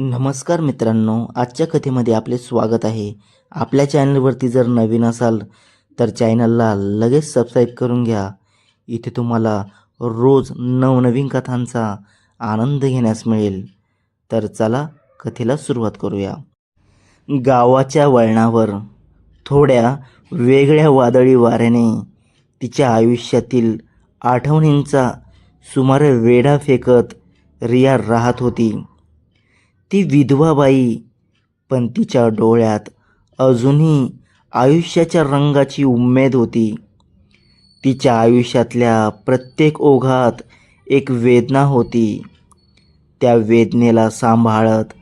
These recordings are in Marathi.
नमस्कार मित्रांनो आजच्या कथेमध्ये आपले स्वागत आहे. आपल्या चॅनलवरती जर नवीन असाल तर चॅनलला लगेच सबस्क्राईब करून घ्या. इथे तुम्हाला रोज नवनवीन कथांचा आनंद घेण्यास मिळेल. तर चला कथेला सुरुवात करूया. गावाच्या वळणावर थोड्या वेगळ्या वादळी वाऱ्याने तिच्या आयुष्यातील आठवणींचा सुमारे वेढा फेकत रिया राहत होती. ती विधवाबाई पण तिच्या डोळ्यात अजूनही आयुष्याच्या रंगाची उमेद होती. तिच्या आयुष्यातल्या प्रत्येक ओघात एक वेदना होती. त्या वेदनेला सांभाळत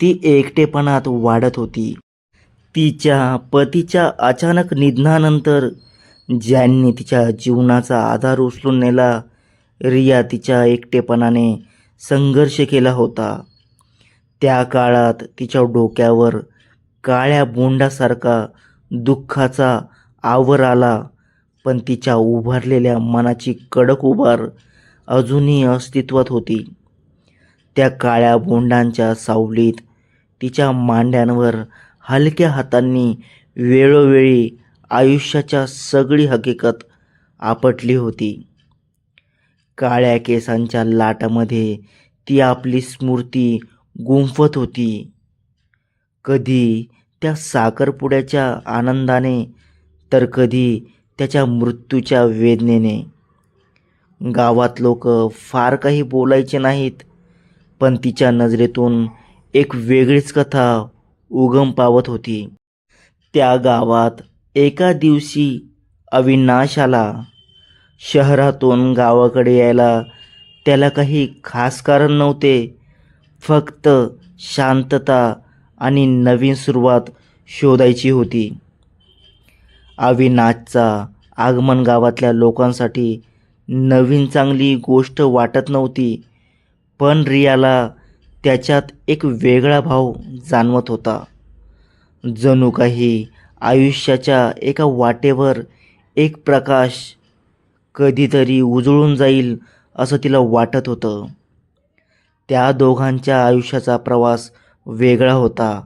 ती एकटेपणात वाढत होती. तिच्या पतीच्या अचानक निधनानंतर ज्यांनी तिच्या जीवनाचा आधार उचलून नेला रिया तिच्या एकटेपणाने संघर्ष केला होता. त्या काळात तिच्या डोक्यावर काळ्या बोंडासारखा दुःखाचा आवर आला पण तिच्या उभारलेल्या मनाची कडक उभार अजूनही अस्तित्वात होती. त्या काळ्या बोंडांच्या सावलीत तिच्या मांड्यांवर हलक्या हातांनी वेळोवेळी आयुष्याच्या सगळी हकीकत आपटली होती. काळ्या केसांच्या लाटामध्ये ती आपली स्मृती गुंफत होती. कधी त्या साखरपुड्याच्या आनंदाने तर कधी त्याच्या मृत्यूच्या वेदनेने. गावात लोक फार काही बोलायचे नाहीत पण तिच्या नजरेतून एक वेगळीच कथा उगम पावत होती. त्या गावात एका दिवशी अविनाश आला. शहरातून गावाकडे यायला त्याला काही खास कारण नव्हते फक्त शांतता आणि नवीन सुरुवात शोधायची होती. अविनाशचा आगमन गावातल्या लोकांसाठी नवीन चांगली गोष्ट वाटत नव्हती पण रियाला त्याच्यात एक वेगळा भाव जाणवत होता. जणू काही आयुष्याच्या एका वाटेवर एक प्रकाश कधीतरी उजळून जाईल असं तिला वाटत होतं. त्या दोघांच्या आयुष्याचा प्रवास वेगळा होता.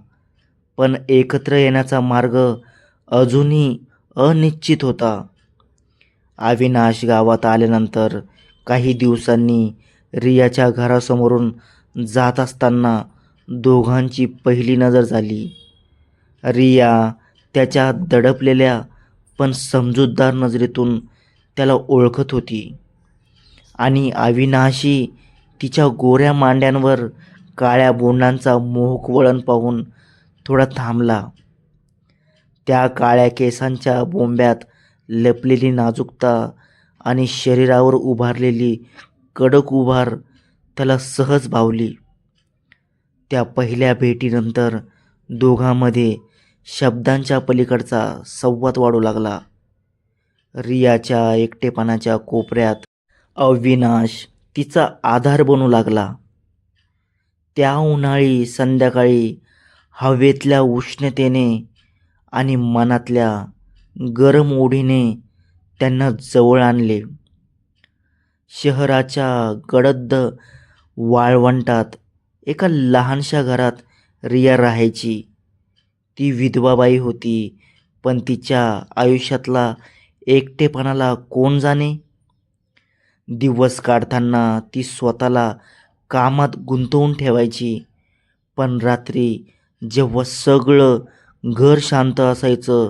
पण एकत्र येण्याचा मार्ग अजूनही अनिश्चित होता. अविनाश गावात आल्यानंतर काही दिवसांनी रियाच्या घरासमोरून जात असताना दोघांची पहिली नजर झाली. रिया त्याच्या दडपलेल्या पण समजूतदार नजरेतून त्याला ओळखत होती आणि अविनाशी तिच्या गोऱ्या मांड्यांवर काळ्या बोंडांचा मोहक वळण पाहून थोडा थांबला. त्या काळ्या केसांच्या बोंब्यात लपलेली नाजूकता आणि शरीरावर उभारलेली कडक उभार त्याला सहज भावली. त्या पहिल्या भेटीनंतर दोघांमध्ये शब्दांच्या पलीकडचा संवाद वाढू लागला. रियाच्या एकटेपणाच्या कोपऱ्यात अविनाश तिचा आधार बनू लागला. त्या उन्हाळी संध्याकाळी हवेतल्या उष्णतेने आणि मनातल्या गरम ओढीने त्यांना जवळ आणले. शहराच्या गडद वाळवंटात एका लहानशा घरात रिया राहायची. ती विधवाबाई होती पण तिच्या आयुष्यातला एकटेपणाला कोण जाणे? दिवस काढताना ती स्वतःला कामात गुंतवून ठेवायची. पण रात्री जेव्हा सगळं घर शांत असायचं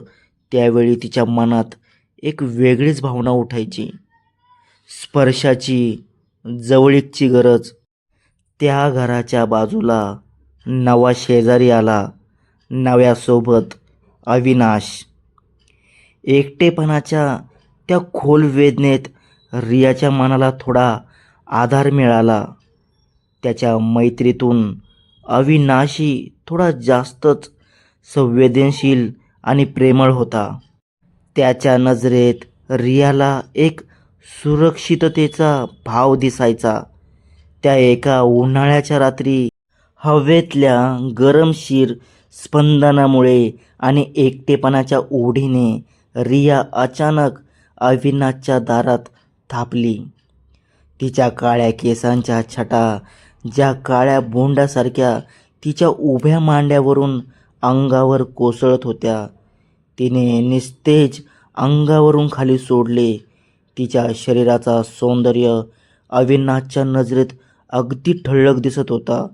त्यावेळी तिच्या मनात एक वेगळीच भावना उठायची. स्पर्शाची जवळीकची गरज. त्या घराच्या बाजूला नवा शेजारी आला नव्यासोबत अविनाश. एकटेपणाच्या त्या खोल वेदनेत रियाच्या मनाला थोडा आधार मिळाला. त्याच्या मैत्रीतून अविनाशी थोडा जास्तच संवेदनशील आणि प्रेमळ होता. त्याच्या नजरेत रियाला एक सुरक्षिततेचा भाव दिसायचा. त्या एका उन्हाळ्याच्या रात्री हवेतल्या गरमशीर स्पंदनामुळे आणि एकटेपणाच्या ओढीने रिया अचानक अविनाशच्या दारात थापली. तिच्या काळ्या केसांच्या छटा ज्या काळ्या बोंडासारख्या तिच्या उभ्या मांड्यावरून अंगावर कोसळत होत्या. तिने निस्तेज अंगावरून खाली सोडले. तिच्या शरीराचा सौंदर्य अविनाशच्या नजरेत अगदी ठळक दिसत होता.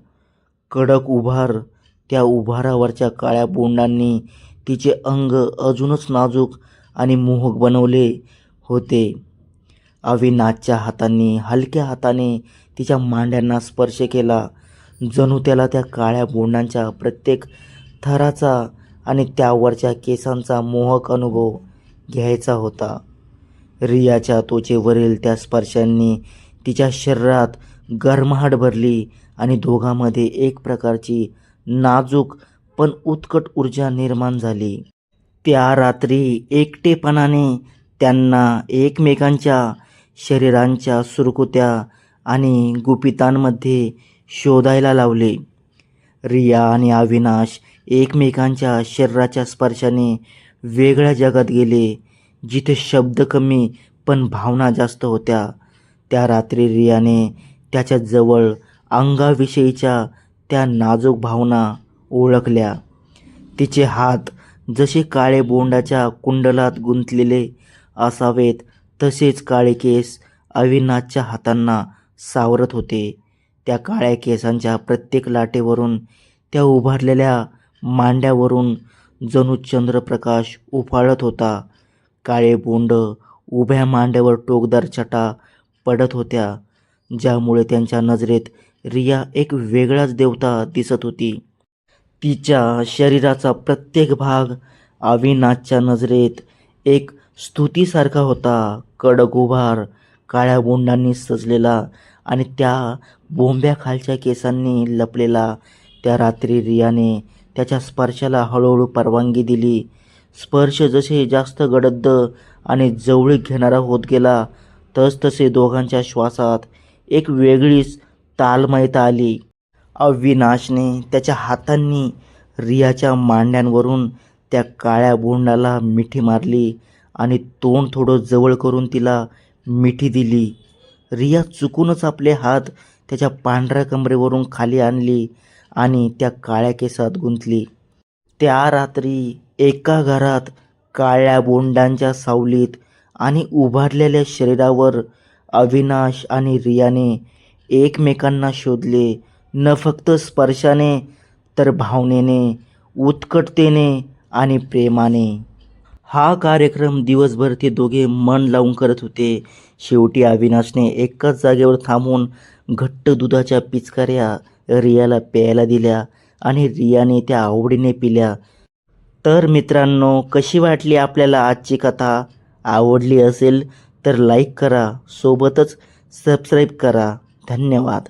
कडक उभार त्या उभारावरच्या काळ्या बोंडांनी तिचे अंग अजूनच नाजूक आणि मोहक बनवले होते. अविनाशच्या हातांनी हलक्या हाताने तिच्या मांड्यांना स्पर्श केला. जणू त्याला त्या काळ्या बोंडांच्या प्रत्येक थराचा आणि त्यावरच्या केसांचा मोहक अनुभव घ्यायचा होता. रियाच्या त्वचेवरील त्या स्पर्शांनी तिच्या शरीरात गरमाहट भरली आणि दोघांमध्ये एक प्रकारची नाजूक पण उत्कट ऊर्जा निर्माण झाली. त्या रात्री एकटेपणाने त्यांना एकमेकांच्या शरीरांच्या सुरकुत्या आणि गुपितांमध्ये शोधायला लावले. रिया आणि अविनाश एकमेकांच्या शरीराच्या स्पर्शाने वेगळ्या जगात गेले जिथे शब्द कमी पण भावना जास्त होत्या. त्या रात्री रियाने त्याच्याजवळ अंगाविषयीच्या त्या नाजूक भावना ओळखल्या. तिचे हात जसे काळे बोंडाच्या कुंडलात गुंतलेले असावेत तसेच काळे केस अविनाशच्या हातांना सावरत होते. त्या काळ्या केसांच्या प्रत्येक लाटेवरून त्या उभारलेल्या मांड्यावरून जणू चंद्रप्रकाश उफाळत होता. काळे बोंड उभ्या मांड्यावर टोकदार छटा पडत होत्या ज्यामुळे त्यांच्या नजरेत रिया एक वेगळाच देवता दिसत होती. तिच्या शरीराचा प्रत्येक भाग अविनाशच्या नजरेत एक स्तुतीसारखा होता. कडक उभार काळ्या बोंडांनी सजलेला आणि त्या बोंब्याखालच्या केसांनी लपलेला. त्या रात्री रियाने त्याच्या स्पर्शाला हळूहळू परवानगी दिली. स्पर्श जसे जास्त गडद्द आणि जवळीक घेणारा होत गेला तसतसे दोघांच्या श्वासात एक वेगळीच तालमयता आली. अविनाशने त्याच्या हातांनी रियाच्या मांड्यांवरून त्या काळ्या बोंडाला मिठी मारली. आणि तोंड थोडं जवळ करून तिला मिठी दिली. रिया चुकूनच आपले हात त्याच्या पांढऱ्या कमरेवरून खाली आणली आणि त्या काळ्या केसात गुंतली. त्या रात्री एका घरात काळ्या बोंडांच्या सावलीत आणि उभारलेल्या शरीरावर अविनाश आणि रियाने एकमेकांना शोधले. न फक्त स्पर्शाने तर भावनेने उत्कटतेने आणि प्रेमाने. हा कार्यक्रम दिवसभर ते दोघे मन लावून करत होते. शेवटी अविनाशने एकाच जागेवर थांबून घट्ट दुधाच्या पिचकाऱ्या रियाला प्यायला दिल्या आणि रियाने त्या आवडीने पिल्या. तर मित्रांनो कशी वाटली आपल्याला आजची कथा? आवडली असेल तर लाईक करा सोबतच सबस्क्राईब करा. धन्यवाद.